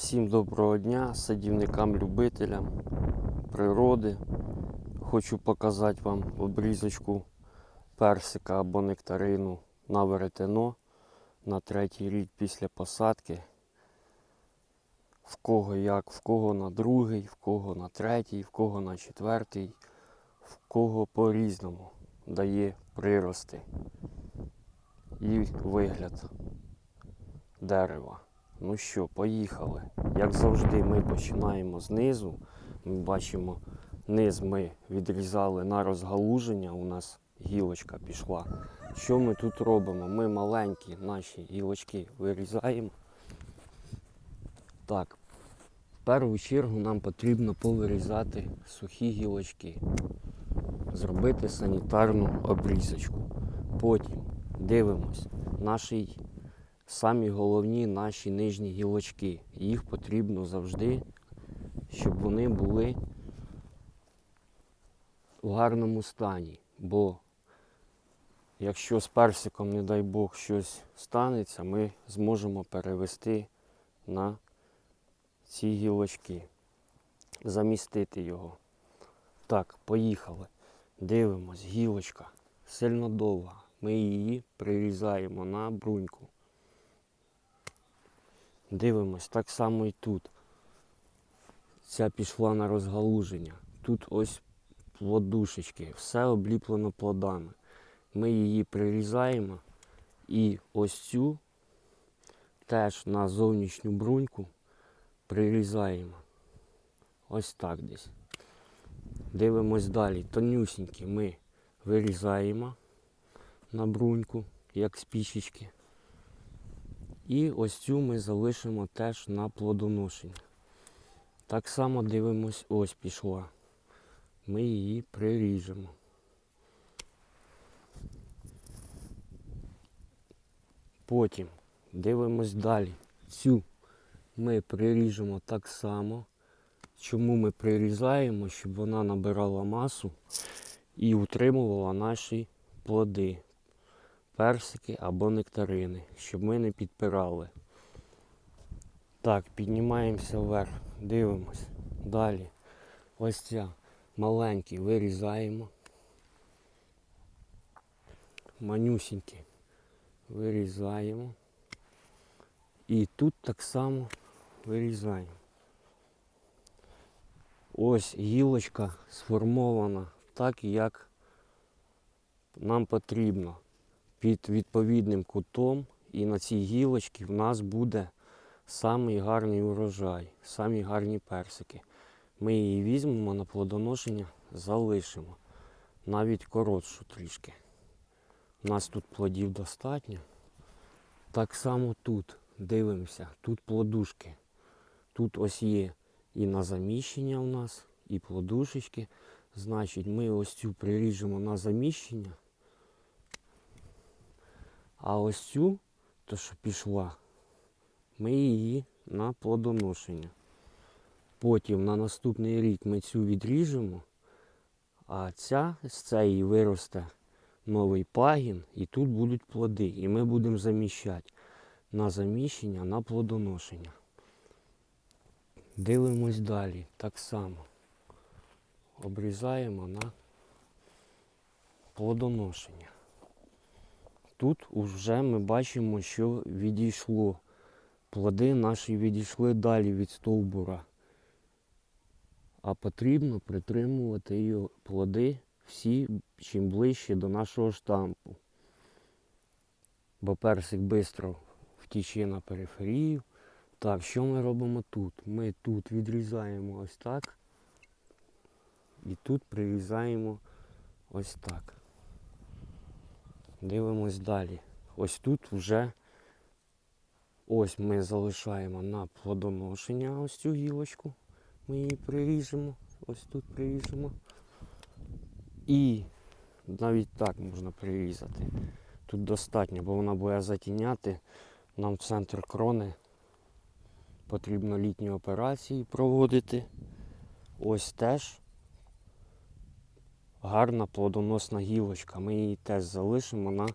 Всім доброго дня, садівникам-любителям природи. Хочу показати вам обрізочку персика або нектарину на веретено на третій рік після посадки. В кого як, в кого на другий, в кого на третій, в кого на четвертий, в кого по-різному дає прирости і вигляд дерева. Ну що, поїхали. Як завжди, ми починаємо знизу. Ми бачимо, низ ми відрізали на розгалуження. У нас гілочка пішла. Що ми тут робимо? Ми маленькі наші гілочки вирізаємо. Так, в першу чергу нам потрібно повирізати сухі гілочки, зробити санітарну обрізочку. Потім дивимось, нашій самі головні наші нижні гілочки. Їх потрібно завжди, щоб вони були в гарному стані. Бо якщо з персиком, не дай Бог, щось станеться, ми зможемо перевести на ці гілочки, замістити його. Так, поїхали. Дивимось, гілочка сильно довга. Ми її прирізаємо на бруньку. Дивимось, так само і тут. Ця пішла на розгалуження. Тут ось плодушечки, все обліплено плодами. Ми її прирізаємо і ось цю теж на зовнішню бруньку прирізаємо. Ось так десь. Дивимось далі. Тонюсінькі ми вирізаємо на бруньку, як спічечки. І ось цю ми залишимо теж на плодоношення. Так само дивимось, ось пішла. Ми її приріжемо. Потім дивимось далі. Цю ми приріжемо так само. Чому ми прирізаємо, щоб вона набирала масу і утримувала наші плоди персики або нектарини, щоб ми не підпирали. Так, піднімаємося вверх, дивимось. Далі. Ось ця маленькі вирізаємо. Манюсінькі вирізаємо. І тут так само вирізаємо. Ось гілочка сформована так, як нам потрібно під відповідним кутом і на цій гілочці в нас буде самий гарний урожай, самі гарні персики. Ми її візьмемо на плодоношення, залишимо. Навіть коротшу трішки. У нас тут плодів достатньо. Так само тут дивимося, тут плодушки. Тут ось є і на заміщення у нас, і плодушечки. Значить, ми ось цю приріжемо на заміщення. А ось цю, то що пішла, ми її на плодоношення. Потім на наступний рік ми цю відріжемо, а ця з цієї виросте новий пагін, і тут будуть плоди. І ми будемо заміщати на заміщення, на плодоношення. Дивимось далі, так само. Обрізаємо на плодоношення. Тут вже ми бачимо, що відійшло. Плоди наші відійшли далі від стовбура. А потрібно притримувати її плоди всі чим ближче до нашого штампу. Бо персик швидко втіче на периферію. Так, що ми робимо тут? Ми тут відрізаємо ось так. І тут прирізаємо ось так. Дивимось далі. Ось тут вже ось ми залишаємо на плодоношення ось цю гілочку. Ми її приріжемо. Ось тут приріжемо. І навіть так можна прирізати. Тут достатньо, бо вона буде затіняти. Нам в центр крони потрібно літні операції проводити. Ось теж гарна плодоносна гілочка. Ми її теж залишимо на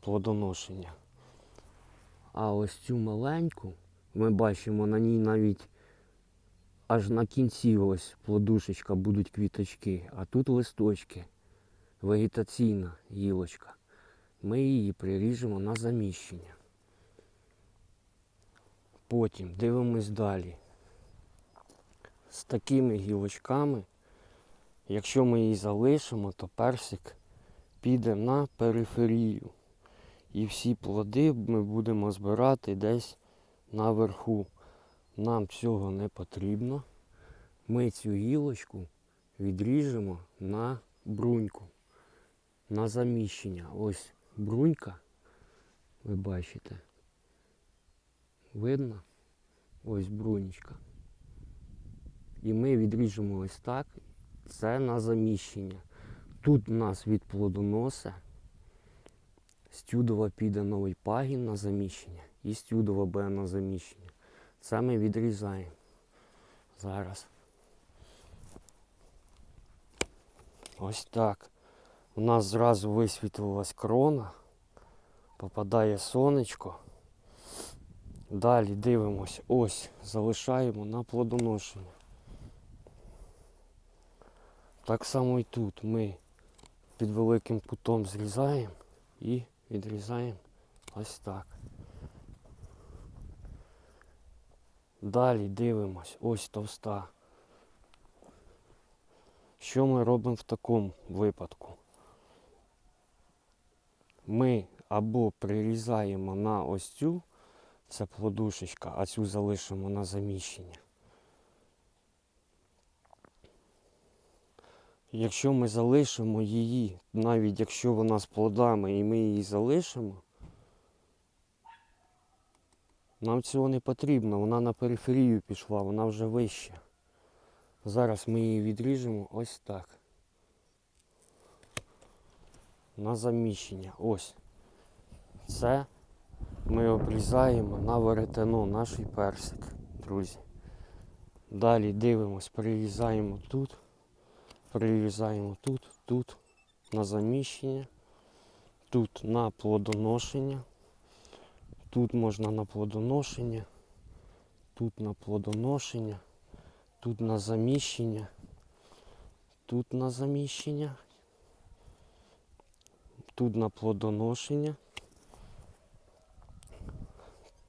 плодоношення. А ось цю маленьку Ми бачимо на ній навіть аж на кінці ось плодушечка будуть квіточки, а тут листочки. Вегетаційна гілочка. Ми її приріжемо на заміщення. Потім дивимось далі. З такими гілочками, якщо ми її залишимо, то персик піде на периферію. І всі плоди ми будемо збирати десь наверху. Нам цього не потрібно. Ми цю гілочку відріжемо на бруньку, на заміщення. Ось брунька, ви бачите. Видно? Ось брунечка. І ми відріжемо ось так. Це на заміщення. Тут у нас від плодоноса стюдова піде новий пагін на заміщення і стюдова буде на заміщення. Це ми відрізаємо зараз. Ось так. У нас зразу висвітлилась крона, попадає сонечко. Далі дивимось, ось, залишаємо на плодоношення. Так само і тут ми під великим кутом зрізаємо і відрізаємо ось так. Далі дивимось, ось товста. Що ми робимо в такому випадку? Ми або прирізаємо на ось цю, це плодушечка, а цю залишимо на заміщення. Якщо ми залишимо її, навіть якщо вона з плодами і ми її залишимо, нам цього не потрібно, вона на периферію пішла, вона вже вища. Зараз ми її відріжемо ось так. На заміщення. Ось. Це ми обрізаємо на веретено наш персик, друзі. Далі дивимось, прирізаємо тут, прирізаємо тут, тут, на заміщення, тут на плодоношення. Тут можна на плодоношення, тут на плодоношення, тут на заміщення, тут на заміщення, тут на плодоношення,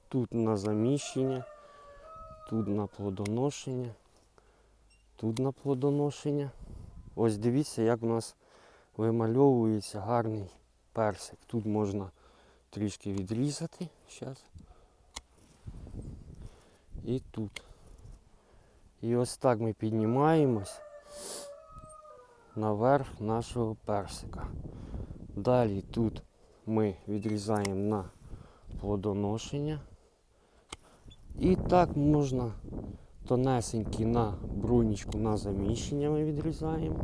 тут на заміщення, тут на плодоношення, тут на плодоношення. Ось дивіться, як у нас вимальовується гарний персик. Тут можна трішки відрізати. Зараз. І тут. І ось так ми піднімаємось наверх нашого персика. Далі тут ми відрізаємо на плодоношення. І так можна тонесенькі на брунічку на заміщення ми відрізаємо.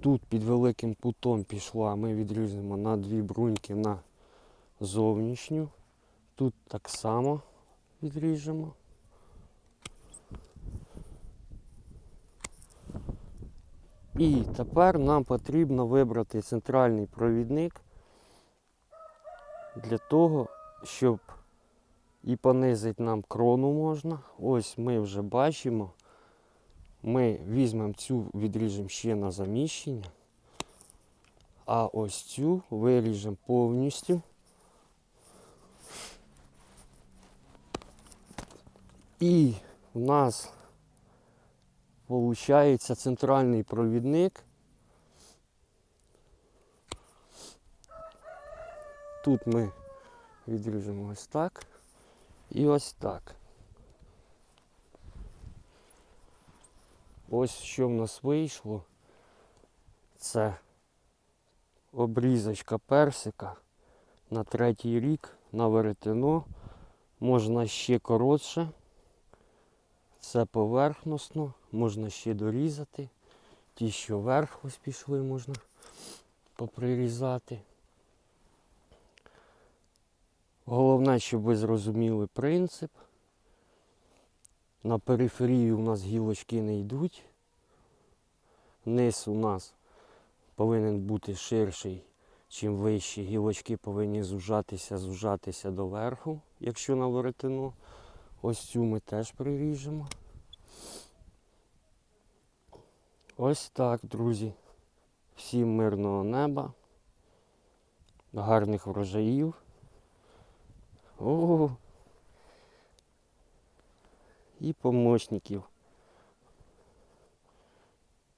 Тут під великим кутом пішла, ми відрізаємо на дві бруньки на зовнішню. Тут так само відріжемо. І тепер нам потрібно вибрати центральний провідник для того, щоб і понизити нам крону можна. Ось ми вже бачимо. Ми візьмемо цю, відріжемо ще на заміщення, а ось цю виріжемо повністю. І у нас виходить центральний провідник. Тут ми відріжемо ось так і ось так. Ось що в нас вийшло. Це обрізочка персика на третій рік на веретено. Можна ще коротше. Це поверхносно, можна ще дорізати. Ті, що вверх ось пішли, можна поприрізати. Головне, щоб ви зрозуміли принцип. На периферію у нас гілочки не йдуть. Низ у нас повинен бути ширший, чим вищі. Гілочки повинні зужатися, зужатися до верху, якщо на веретено. Ось цю ми теж приріжемо. Ось так, друзі. Всім мирного неба, гарних врожаїв. О, і помічників